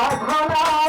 আধরা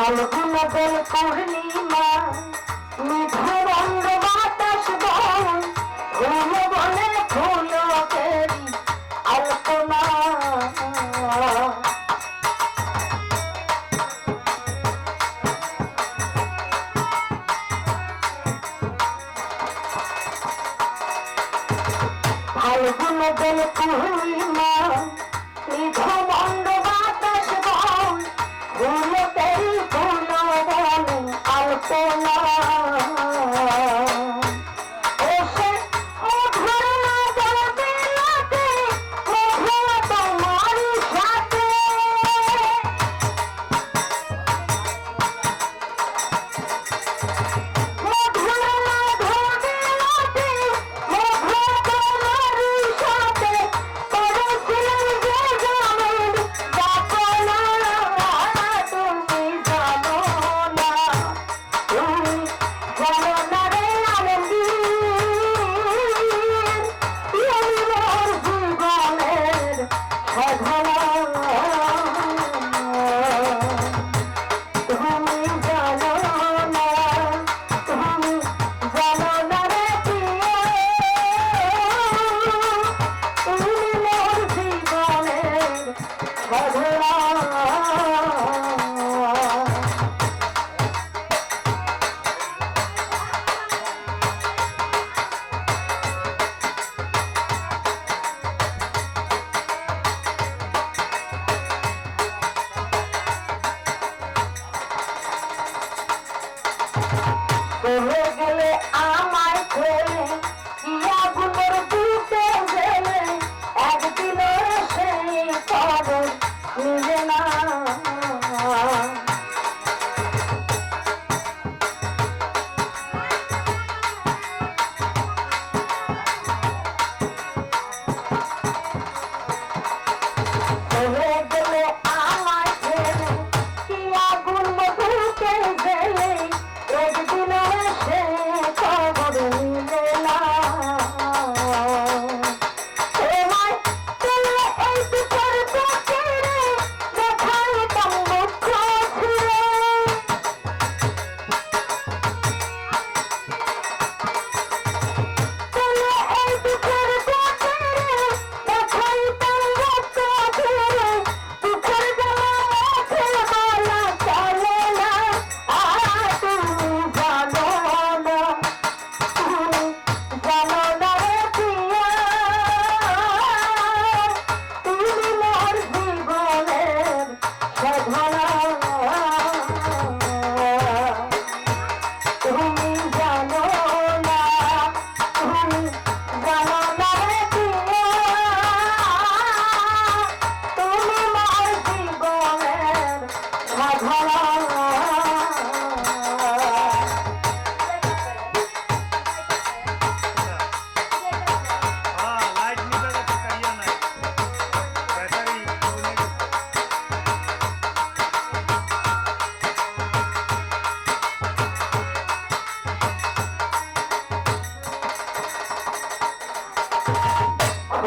Hulk নদল পূর্ণিমা নিধুর অঙ্গ বাতাস বন ঘুম বনের ফুল কেরি আলপনা। হালক নদল পূর্ণিমা Oh,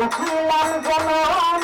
উঠিলাম জনম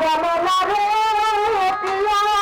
তুমি রে প্রিয়া